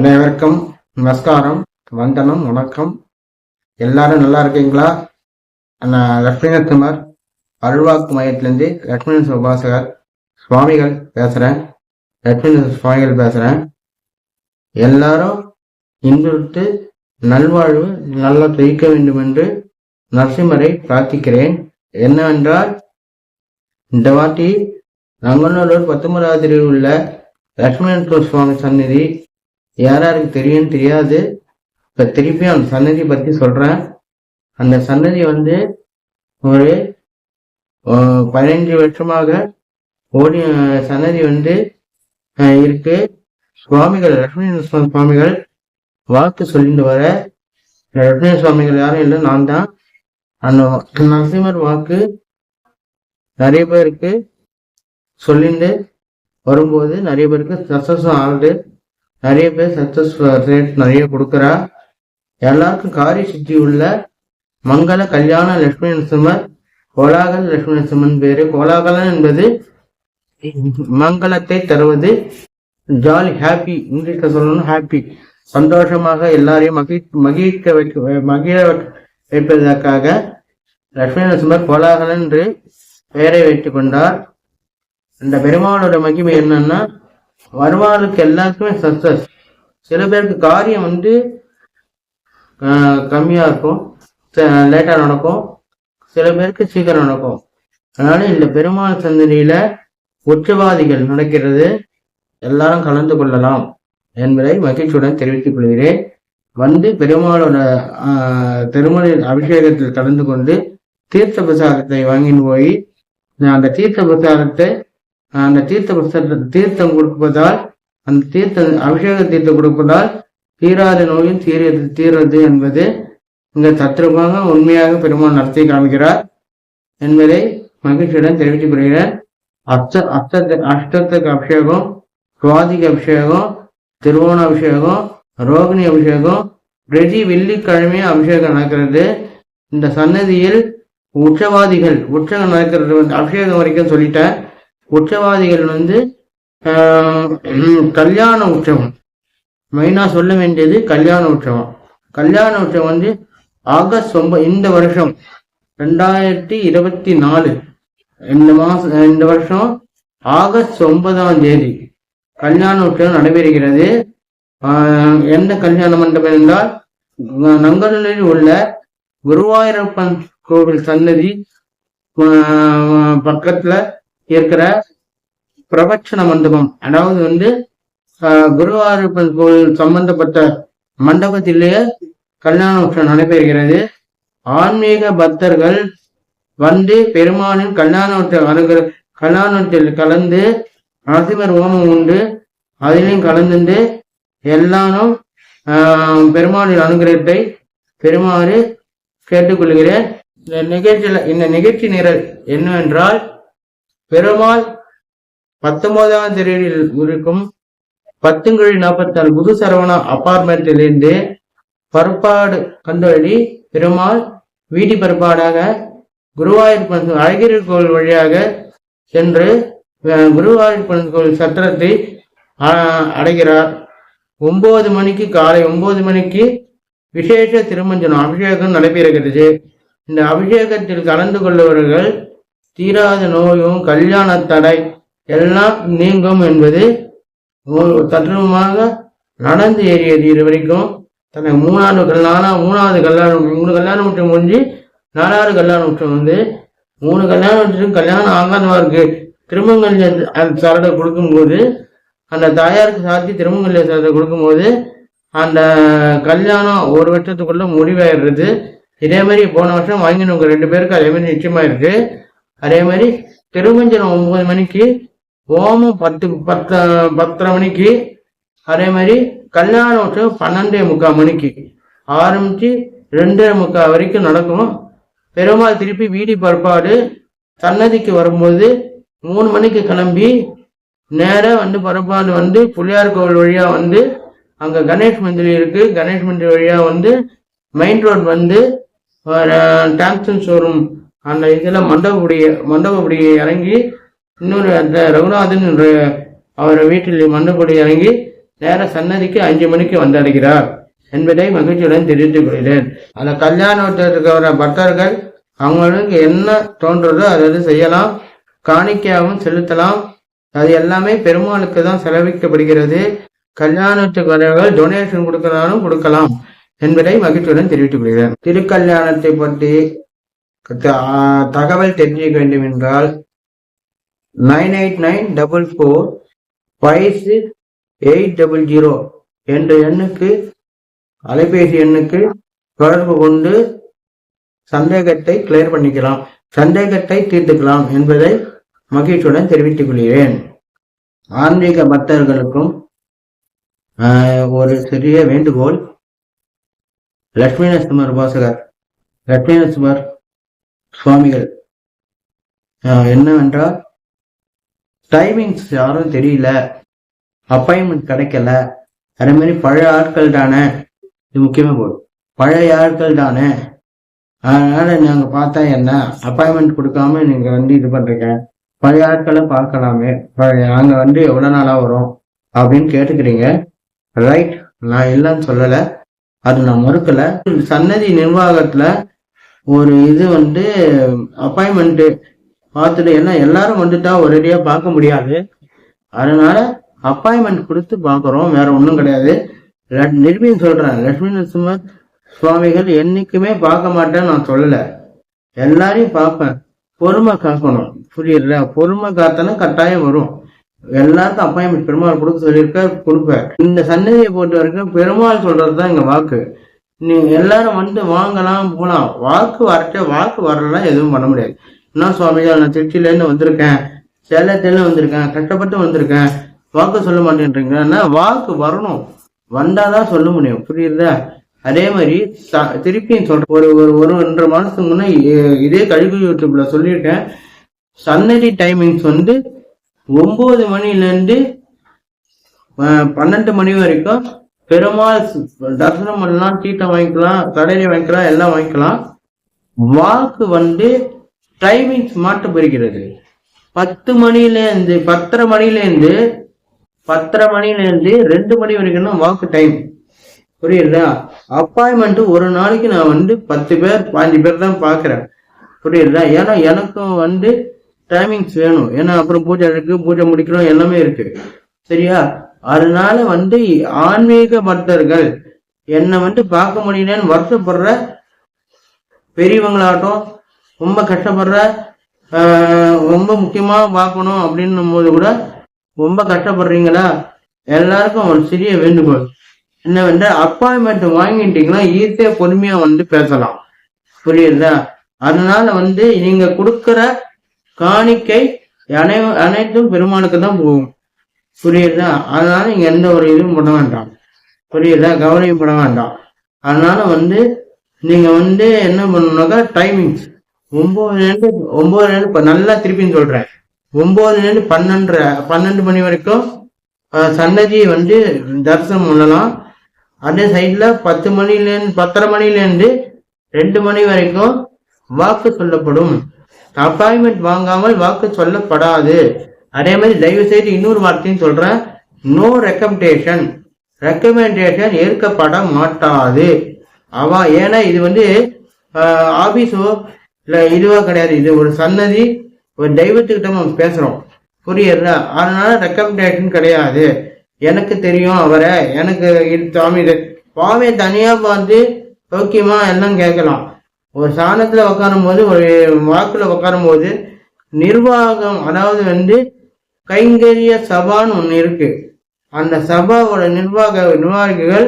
அனைவருக்கும் நமஸ்காரம் வந்தனம் வணக்கம். எல்லாரும் நல்லா இருக்கீங்களா? நான் லட்சுமிகுமார் அருள்வாக்கு மையத்திலேருந்து லட்சுமி உபாசகர் சுவாமிகள் பேசுகிறேன் லட்சுமி சுவாமிகள் பேசுகிறேன் எல்லாரும் இன்றுட்டு நல்வாழ்வு நல்லா ஜெயிக்க வேண்டும் என்று நரசிம்மரை பிரார்த்திக்கிறேன். என்னவென்றால் இந்த வாட்டி நங்கநல்லூர் பத்தொன்பதாவது உள்ள லட்சுமண சுவாமி சந்நிதி யார் யாருக்கு தெரியும்னு தெரியாது இப்ப திருப்பி அந்த சன்னதி பத்தி சொல்றேன். அந்த சன்னதி வந்து ஒரு பதினஞ்சு பதினைஞ்சு வருஷமாக ஓடி சன்னதி வந்து இருக்கு. சுவாமிகள் லட்சுமி சுவாமிகள் வாக்கு சொல்லிட்டு வர லட்சுமி சுவாமிகள் யாரும் இல்லை நான் தான். அந்த நரசிம்மர் வாக்கு நிறைய பேருக்கு சொல்லிட்டு வரும்போது நிறைய பேருக்கு சக்சஸ் ஆகுது. நிறைய பேர் சக்சஸ் ரேட் நிறைய கொடுக்குறா. எல்லாருக்கும் காரிய சித்தி உள்ள மங்கள கல்யாண லட்சுமி நரசிம்மர் கோலாகல் லட்சுமி நரசிம்மன் பேரு. கோலாகலன் என்பது மங்களத்தை தருவது. ஜாலி ஹாப்பி இங்கிலீஷ்ல சொல்லணும் ஹாப்பி சந்தோஷமாக எல்லாரையும் மகி மகிழ்க்க வைக்க மகிழ வைப்பதற்காக லட்சுமி நரசிம்மர் கோலாகலன் என்று பெயரை வைத்துக் கொண்டார். இந்த பெருமாளோட மகிமை என்னன்னா வருவாளுக்கு எல்லாருக்குமே சக்சஸ் சில பேருக்கு காரியம் வந்து ஆஹ், கம்மியா இருக்கும். லேட்டா நடக்கும். சில பேருக்கு சீக்கிரம் நடக்கும். அதனால இந்த பெருமாள் சந்ததியில உச்சவாதிகள் நடக்கிறது. எல்லாரும் கலந்து கொள்ளலாம் என்பதை மகிழ்ச்சியுடன் தெரிவித்துக் கொள்கிறேன். வந்து பெருமாளோட ஆஹ், திருமண அபிஷேகத்தில் கலந்து கொண்டு தீர்த்த பிரசாரத்தை வாங்கின்னு போய் அந்த தீர்த்த பிரசாரத்தை அந்த தீர்த்த தீர்த்தம் கொடுப்பதால் அந்த தீர்த்த அபிஷேக தீர்த்தம் கொடுப்பதால் தீராத நோயும் தீரது தீரது என்பது இந்த தத்ரூபமாக உண்மையாக பெருமாள் நடத்தி காமிக்கிறார் என்பதை மகிழ்ச்சியுடன் தெரிவித்து கொள்கிறேன். அஷ்ட அஷ்ட அஷ்டத்துக்கு அபிஷேகம் சுவாதிக்கு அபிஷேகம் திருவோண அபிஷேகம் ரோகிணி அபிஷேகம் பிரதி வெள்ளிக்கிழமை அபிஷேகம் நடக்கிறது. இந்த சன்னதியில் உற்சவாதிகள் உற்சவம் நடக்கிறது. வந்து அபிஷேகம் வரைக்கும் சொல்லிட்டேன். உற்சவாதிகள் வந்து கல்யாண உற்சவம். மெயினா சொல்ல வேண்டியது கல்யாண உற்சவம். கல்யாண உற்சவம் வந்து ஆகஸ்ட் ஒன்பது இந்த வருஷம் ரெண்டாயிரத்தி இருபத்தி நாலு. இந்த மாசம் இந்த வருஷம் ஆகஸ்ட் ஒன்பதாம் தேதி கல்யாண உற்சவம் நடைபெறுகிறது. எந்த கல்யாண மண்டபம் என்றால் நங்கலில் உள்ள குருவாயூரப்பன் கோவில் சன்னதி பக்கத்துல இருக்கிற பிரபச்சன மண்டபம். அதாவது வந்து ஆஹ், குருவாயூரப்பன் சம்பந்தப்பட்ட மண்டபத்திலேயே கல்யாண உற்சவம் நடைபெறுகிறது. ஆன்மீக பக்தர்கள் வந்து பெருமானின் கல்யாண உற்சவம் அனுகிற கல்யாணத்தில் கலந்து நரசிம்மர் ஓமம் உண்டு. அதிலையும் கலந்துண்டு எல்லாரும் பெருமானின் அனுகிரகத்தை பெருமாறு கேட்டுக்கொள்கிறேன். இந்த நிகழ்ச்சியில இந்த நிகழ்ச்சி நிரல் என்னவென்றால் பெருமாள் பத்தொன்பதாம் தெருவில் இருக்கும் பத்துங்குழி நாற்பத்தாறு புது சரவணா அபார்ட்மெண்ட்டிலிருந்து பருப்பாடு கந்தவழி பெருமாள் வீதி பருப்பாடாக குருவாயூர் அழகிரி கோவில் வழியாக சென்று குருவாயூர் கோவில் சத்திரத்தை அடைகிறார். ஒன்பது மணிக்கு காலை ஒன்பது மணிக்கு விசேஷ திருமஞ்சனம் அபிஷேகம் நடைபெறுகிறது. இந்த அபிஷேகத்தில் கலந்து கொள்பவர்கள் தீராத நோயும் கல்யாண தடை எல்லாம் நீங்கும் என்பது தத்ரூபமாக நடந்து ஏறியது இது வரைக்கும் தனக்கு மூணாவது கல்யாணம் மூணாவது கல்யாணம் மூணு கல்யாணம் மட்டும் முடிஞ்சு நாலாவது கல்யாணம் மட்டும் வந்து மூணு கல்யாணம் மட்டும் கல்யாணம் ஆகாதவருக்கு திருமங்கல்ய சரடை கொடுக்கும்போது அந்த தாயாருக்கு சாத்தி திருமங்கல்ய சரடை கொடுக்கும்போது அந்த கல்யாணம் ஒரு வருஷத்துக்குள்ள முடிவாயிடுறது இதே மாதிரி போன வருஷம் வாங்கினவங்க ரெண்டு பேருக்கு அதே மாதிரி நிச்சயமா இருக்கு. அதே மாதிரி திருமஞ்சனம் ஒன்பது மணிக்கு ஓமம் பத்து பத்து பத்தரை மணிக்கு அதே மாதிரி கல்யாண உற்சவம் பன்னெண்டே முக்கால் மணிக்கு ஆரம்பித்து ரெண்டே முக்கால் வரைக்கும் நடக்கும். பெருமாள் திருப்பி வீடி பரப்பாடு சன்னதிக்கு வரும்போது மூணு மணிக்கு கிளம்பி நேராக வந்து பரப்பாடு வந்து புள்ளியார் கோவில் வழியாக வந்து அங்கே கணேஷ் மந்திரி இருக்கு. கணேஷ் மந்திரி வழியாக வந்து மெயின் ரோட் வந்து டாம்சன் ஷோரூம் அந்த இதில் மண்டபப்படி மண்டபப்படி இறங்கி இன்னொரு அந்த ரகுநாதன் என்ற அவர் வீட்டில் மண்டபப்படி இறங்கி நேர சன்னதிக்கு அஞ்சு மணிக்கு வந்தடைகிறார் என்பதை மகிழ்ச்சியுடன் தெரிவித்துக் கொள்கிறேன். அந்த கல்யாணத்தில் வர பக்தர்கள் அவங்களுக்கு என்ன தோன்றதோ அதை செய்யலாம் காணிக்கையாகவும் செலுத்தலாம். அது எல்லாமே பெருமாளுக்கு தான் செலவிக்கப்படுகிறது. கல்யாணத்துக்கு வரவர்கள் டொனேஷன் கொடுக்கறாலும் கொடுக்கலாம் என்பதை மகிழ்ச்சியுடன் தெரிவித்துக் கொள்கிறேன். திருக்கல்யாணத்தை பற்றி தகவல் தெரிஞ்சுக்க வேண்டும் என்றால் nine eight nine double four five six eight double zero என்ற எண்ணுக்கு அலைபேசி எண்ணுக்கு தொடர்பு கொண்டு சந்தேகத்தை கிளியர் பண்ணிக்கலாம். சந்தேகத்தை தீர்த்துக்கலாம் என்பதை மகிழ்ச்சியுடன் தெரிவித்துக் கொள்கிறேன். ஆன்மீக பக்தர்களுக்கும் ஒரு சிறிய வேண்டுகோள். லட்சுமி நரசிம்மர் உபாசகர். லட்சுமி நரசிம்மர் சுவாமிகள். என்னவென்றால் டைமிங்ஸ் யாரும் தெரியல. அப்பாயின்மெண்ட் கிடைக்கல. அதே மாதிரி பழைய ஆட்கள் தானே. இது முக்கியமா போடும் பழைய ஆட்கள் தானே. அதனால நாங்க பார்த்தா என்ன? அப்பாயின்மெண்ட் கொடுக்காம நீங்க வந்து இது பண்றீங்க. பழைய ஆட்களை பார்க்கலாமே. பழைய நாங்க வந்து எவ்வளவு நாளா வரும் அப்படின்னு கேட்டுக்கிறீங்க. ரைட் நான் இல்லைன்னு சொல்லலை. அது நான் மறுக்கல. சன்னதி நிர்வாகத்துல ஒரு இது வந்து அப்பாயின்மெண்ட் பார்த்துட்டு ஏன்னா எல்லாரும் வந்துட்டா ஒரேடியா பார்க்க முடியாது. அதனால அப்பாயின்மெண்ட் கொடுத்து பார்க்குறோம் வேற ஒன்றும் கிடையாது. ல- நிருபின்னு சொல்றேன் லட்சுமி நரசிம்ம சுவாமிகள் என்னைக்குமே பார்க்க மாட்டேன்னு நான் சொல்லலை. எல்லாரையும் பார்ப்பேன். பொறுமை காக்கணும். புரியுதுல பொறுமை காத்தனா கட்டாயம் வரும். எல்லாருக்கும் அப்பாயின்மெண்ட் பெருமாள் கொடுக்க சொல்லியிருக்க கொடுப்பேன். இந்த சன்னதியை பொறுத்த வரைக்கும் பெருமாள் சொல்றதுதான் எங்க வாக்கு. நீ எல்லாரும் வந்து வாங்கலாம் போகலாம் வாக்கு வரட்ட வாக்கு வரலாம் எதுவும் பண்ண முடியாது. என்ன சுவாமிகள் நான் திருச்சியிலேருந்து வந்திருக்கேன். சேலத்துல வந்திருக்கேன். கஷ்டப்பட்டு வந்திருக்கேன். வாக்கு சொல்ல மாட்டேன்றீங்கன்னா வாக்கு வரணும். வந்தாதான் சொல்ல முடியும். புரியுதா? அதே மாதிரி த திருப்பியும் சொல்றேன் ஒரு ஒரு ஒரு ஒன்றரை மாதத்துக்கு முன்னே இதே கழிவு யூடியூப்ல சொல்லியிருக்கேன். சன்னதி டைமிங்ஸ் வந்து ஒன்பது மணிலேருந்து பன்னெண்டு மணி வரைக்கும் பெருமாள் ச- தரிசனம் பண்ணலாம் சீட்டை வாங்கிக்கலாம் கடையில வாங்கிக்கலாம் எல்லாம் வாங்கிக்கலாம். வாக்கு வந்து டைமிங்ஸ் மாற்றப்படுகிறது பத்து மணிலேருந்து பத்தரை மணிலேருந்து பத்தரை மணிலேருந்து ரெண்டு மணி வரைக்கும் தான் வாக்கு டைம் புரியுதா? அப்பாயின்மெண்ட் ஒரு நாளைக்கு நான் வந்து பத்து பேர் பாஞ்சு பேர் தான் பார்க்குறேன் புரியுதா? ஏன்னா எனக்கும் வந்து டைமிங்ஸ் வேணும். ஏன்னா அப்புறம் பூஜை இருக்கு பூஜை முடிக்கணும் எல்லாமே இருக்கு. சரியா? அதனால வந்து ஆன்மீக பக்தர்கள் என்னை வந்து பார்க்க முடியலன்னு வருத்தப்படுற பெரியவங்களாகட்டும் ரொம்ப கஷ்டப்படுற ரொம்ப முக்கியமாக பார்க்கணும் அப்படின்னும் போது கூட ரொம்ப கஷ்டப்படுறீங்களா? எல்லாருக்கும் ஒரு சிறிய வேண்டுகோள். என்ன வந்து அப்பாயின்மெண்ட் வாங்கிட்டீங்கன்னா ஈஸியாக பொறுமையாக வந்து பேசலாம். புரியுதா? அதனால வந்து நீங்க கொடுக்குற காணிக்கை அனை அனைத்தும் பெருமானுக்கு தான் போகும். புரியுதா? அதனால இங்க எந்த ஒரு இதுவும் பண்ண வேண்டாம். புரியுதா? கவலையும் வேண்டாம். அதனால வந்து நீங்க வந்து என்ன பண்ணணும்னாக்கா டைமிங்ஸ் ஒன்பதுலேருந்து ஒன்பதுலேருந்து ஒன்பதுல நல்லா திருப்பின்னு சொல்றேன். ஒன்பதுலேருந்து பன்னெண்டு பன்னெண்டு மணி வரைக்கும் சன்னதி வந்து தரிசனம் பண்ணலாம். அதே சைட்ல பத்து மணிலேருந்து பத்தரை மணிலேருந்து ரெண்டு மணி வரைக்கும் வாக்கு சொல்லப்படும். அப்பாயின்மெண்ட் வாங்காமல் வாக்கு சொல்லப்படாது. அதே மாதிரி தயவு செய்து இன்னொரு வார்த்தையும் சொல்றேன். நோ ரெக்கமெண்டேஷன் ரெக்கமெண்டேஷன் ஏற்கப்பட மாட்டாது. அவன் ஏன்னா இது வந்து ஆபீஸோ இல்ல இதுவா கிடையாது. இது ஒரு சன்னதி ஒரு தெய்வத்துக்கிட்ட நம்ம பேசுறோம். புரியல அதனால ரெக்கமெண்டேஷன் கிடையாது. எனக்கு தெரியும் அவரை. எனக்கு இது சாமி இது பாவை தனியா பார்த்து ஓகேமா எல்லாம் கேட்கலாம். ஒரு சாணத்துல உட்காரும் போது ஒரு வாக்குல உட்காரும் போது நிர்வாகம் அதாவது வந்து கைங்கரிய சபான்னு ஒன்று இருக்கு. அந்த சபாவோட நிர்வாக நிர்வாகிகள்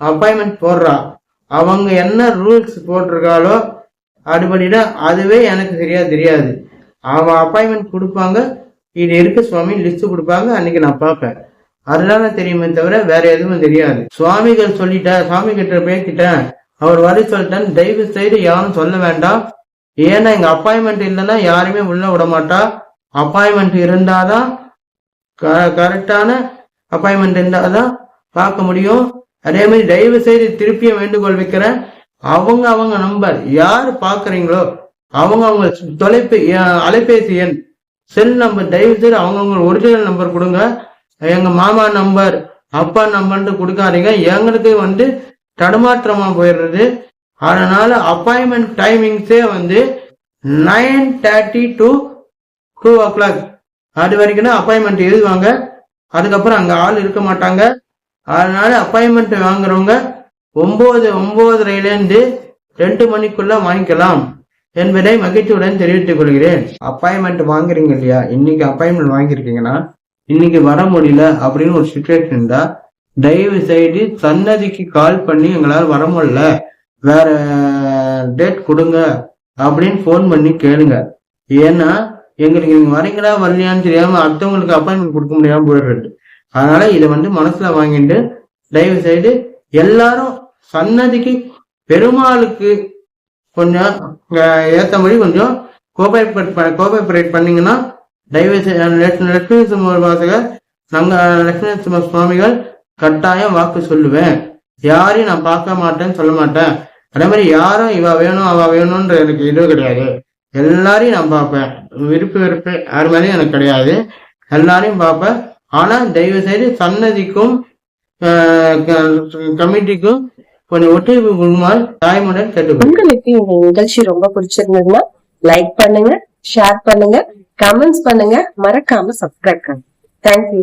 அப்பாயின்மெண்ட் போடுறா. அவங்க என்ன ரூல்ஸ் போட்டிருக்காளோ அதுபடிதான் அதுவே எனக்கு சரியா தெரியாது. அவன் அப்பாயின்மெண்ட் கொடுப்பாங்க. இது இருக்கு சுவாமி லிஸ்ட் கொடுப்பாங்க? அன்னைக்கு நான் பார்ப்பேன். அதனால தெரியுமே தவிர வேற எதுவும் தெரியாது. சுவாமிகள் சொல்லிட்டேன் சுவாமி கிட்ட பேசிட்டேன். அவர் வரி சொல்லிட்டேன். தயவு செய்து யாரும் சொல்ல வேண்டாம். ஏன்னா எங்க அப்பாயின்மெண்ட் இல்லைன்னா யாருமே உள்ள விட மாட்டா. அப்பாயின்மெண்ட் இருந்தாதான் கரெக்டான அப்பாயின்மெண்ட் இருந்தாதான் பார்க்க முடியும். அதே மாதிரி தயவு செய்து திருப்பியும் வேண்டுகோள் வைக்கிறேன். அவங்க அவங்க நம்பர் யார் பார்க்குறீங்களோ அவங்க அவங்க தொலைபே அலைபேசி எண் செல் நம்பர் தயவு செய்து அவங்கவுங்க ஒரிஜினல் நம்பர் கொடுங்க. எங்கள் மாமா நம்பர் அப்பா நம்பர்ன்ட்டு கொடுக்காதீங்க. எங்களுக்கு வந்து தடுமாற்றமாக போயிடுறது. அதனால அப்பாயின்மெண்ட் டைமிங்ஸே வந்து nine thirty to two o'clock அது வரைக்கும் அப்பாயின்மெண்ட் எழுதுவாங்க. அதுக்கப்புறம் அங்க ஆள் இருக்க மாட்டாங்க. அதனால அப்பாயின்மெண்ட் வாங்குறவங்க ஒன்பது ஒன்பதரையிலேருந்து ரெண்டு மணிக்குள்ள வாங்கிக்கலாம் என்பதை மகிழ்ச்சியுடன் தெரிவித்துக் கொள்கிறேன். அப்பாயின்மெண்ட் வாங்குறீங்க இல்லையா? இன்னைக்கு அப்பாயின்மெண்ட் வாங்கியிருக்கீங்கன்னா இன்னைக்கு வர முடியல அப்படின்னு ஒரு சுச்சுவேஷன் இருந்தா தயவு செய்து சன்னதிக்கு கால் பண்ணி எங்களால் வர முடியல. வேற டேட் கொடுங்க அப்படின்னு ஃபோன் பண்ணி கேளுங்க. ஏன்னா எங்களுக்கு நீங்க வரீங்களா வரலையான்னு தெரியாம அடுத்தவங்களுக்கு அப்பாயின்மெண்ட் கொடுக்க முடியாம போயிடுறது. அதனால இதை வந்து மனசுல வாங்கிட்டு தயவு செய்து எல்லாரும் சன்னதிக்கு பெருமாளுக்கு கொஞ்சம் ஏற்ற மாதிரி கொஞ்சம் கோபரேட் கோபரேட் பண்ணீங்கன்னா தயவு செய்து லட்சுமி லட்சுமி வாசகர் நாங்க லட்சுமி சுவாமிகள் கட்டாயம் வாக்கு சொல்லுவேன். யாரையும் நான் பார்க்க மாட்டேன்னு சொல்ல மாட்டேன். அதே மாதிரி யாரும் இவ வேணும் அவ வேணும்ன்ற எனக்கு இது கிடையாது. எல்லாரையும் நான் பார்ப்பேன். விருப்பு வெறுப்பு யார் மேலேயும் எனக்கு கிடையாது. எல்லாரையும் பார்ப்பேன். ஆனா தயவு செய்து சன்னதிக்கும் கமிட்டிக்கும் கொஞ்சம் ஒத்துழைப்பு கொடுக்குமாறு தாய்முடன் கேட்டு உங்களுக்கு இந்த நிகழ்ச்சி ரொம்ப பிடிச்சிருந்ததுன்னா லைக் பண்ணுங்க ஷேர் பண்ணுங்க கமெண்ட்ஸ் பண்ணுங்க. மறக்காம சப்ஸ்கிரைப் பண்ணுங்க. தேங்க்யூ